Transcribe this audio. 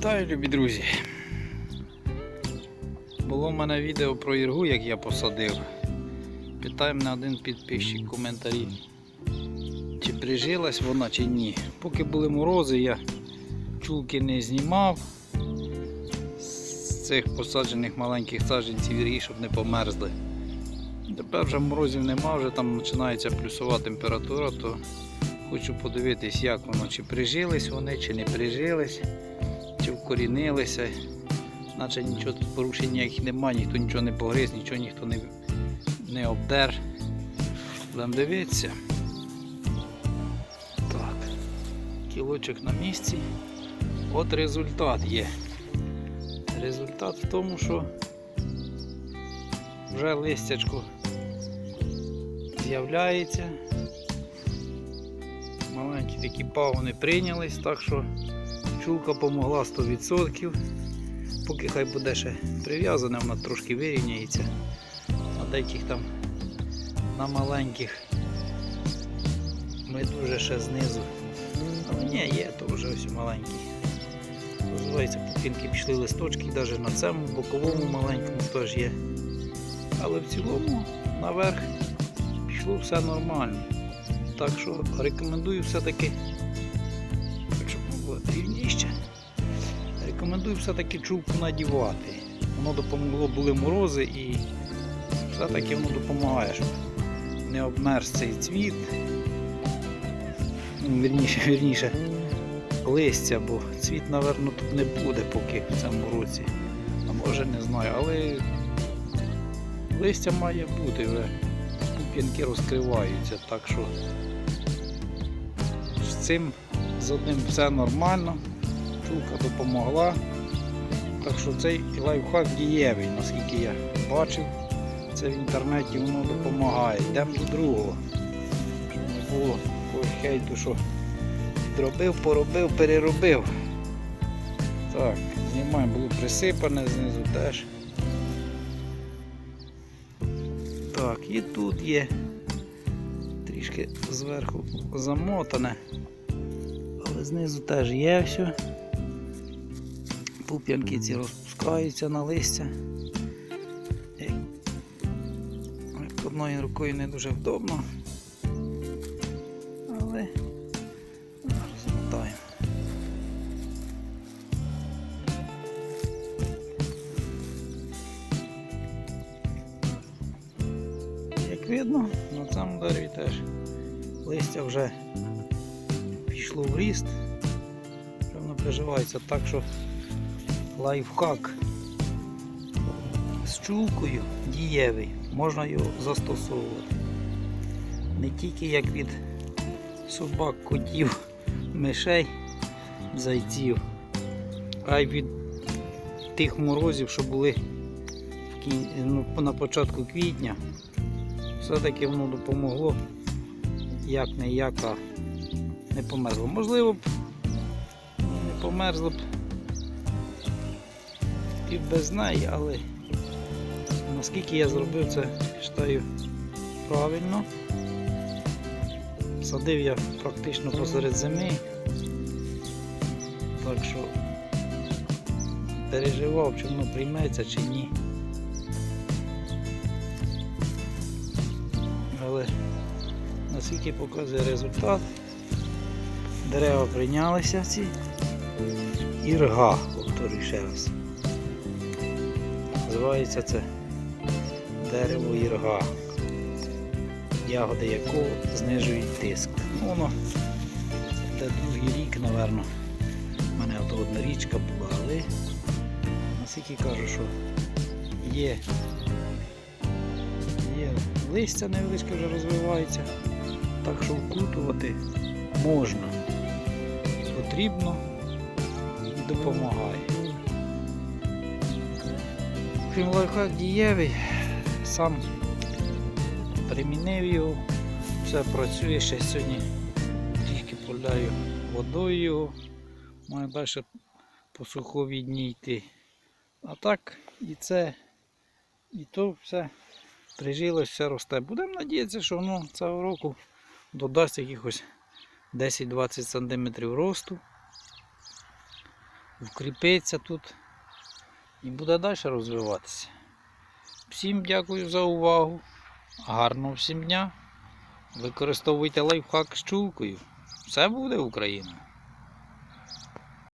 Вітаю, любі друзі. Було в мене відео про іргу, як я посадив. Питає мене один підписчик коментарі, чи прижилась вона, чи ні. Поки були морози, я чулки не знімав з цих посаджених маленьких саджанців ірги, щоб не померзли. Тепер вже морозів нема, вже там починається плюсова температура, то хочу подивитись, як воно, чи прижились вони, чи не прижились чи вкорінилися, наче нічого тут порушень ніяких немає, ніхто нічого не погриз, нічого ніхто не, не обдер. Будемо дивитися. Так, кілочок на місці. От результат є. Результат в тому, що вже листячко з'являється. Маленькі такі пагони прийнялись, так що Чулка помогла 100%. Поки хай буде ще прив'язана, вона трошки вирівняється. На деяких там на маленьких ми дуже ще знизу. Але ні, є, то вже ось маленький. Називається пупінки пішли листочки, навіть на цьому боковому маленькому теж є. Але в цілому наверх пішло все нормально. Так що рекомендую все-таки щоб. Рекомендую все-таки чулку надівати. Воно допомогло, були морози і все-таки воно допомагає, щоб не обмерз цей цвіт. Ну, Вірніше, вірніше, листя, бо цвіт, напевно, тут не буде поки в цьому році. А може не знаю, але листя має бути вже. Пуп'янки розкриваються, так що з цим з одним все нормально, чулка допомогла. Так що цей лайфхак дієвий, наскільки я бачив, це в інтернеті воно допомагає. Йдемо до другого. Щоб не було якогось хейту, що підробив, поробив, переробив. Так, знімаємо, було присипане знизу теж. Так, і тут є трішки зверху замотане. Знизу теж є все. Пуп'янки ці розпускаються на листя. Одною рукою не дуже вдобно. Але зараз змотаємо. Як видно, на цьому дереві теж листя вже пішло в ріст. Вже приживається так, що лайфхак з чулкою дієвий, можна його застосовувати. Не тільки як від собак, котів, мишей, зайців, а й від тих морозів, що були ну, на початку квітня. Все-таки воно допомогло як не як, а не померзло. Можливо б не померзло б і без неї, але наскільки я зробив це, вважаю, правильно. Садив я практично посеред зими, так що переживав, чи воно прийметься чи ні. Але наскільки показує результат, дерева прийнялися ці. Ірга, повторюю ще раз. Називається це дерево ірга, ягоди якого знижують тиск. Ну, Воно це другий рік, напевно. У мене от одна річка була, але наскільки кажу, що є, є листя невеличке вже розвивається, так що вкутувати можна, потрібно і допомагає. Крім лайфхак дієвий, сам примінив його, все працює, ще сьогодні трішки поляю водою його, маю далі по суховідній йти. А так і це, і то все прижилось, все росте. Будемо надіятися, що воно цього року додасть якихось 10-20 см росту. вкріпиться тут і буде далі розвиватися. Всім дякую за увагу. Гарного всім дня. Використовуйте лайфхак з чулкою. Все буде Україна!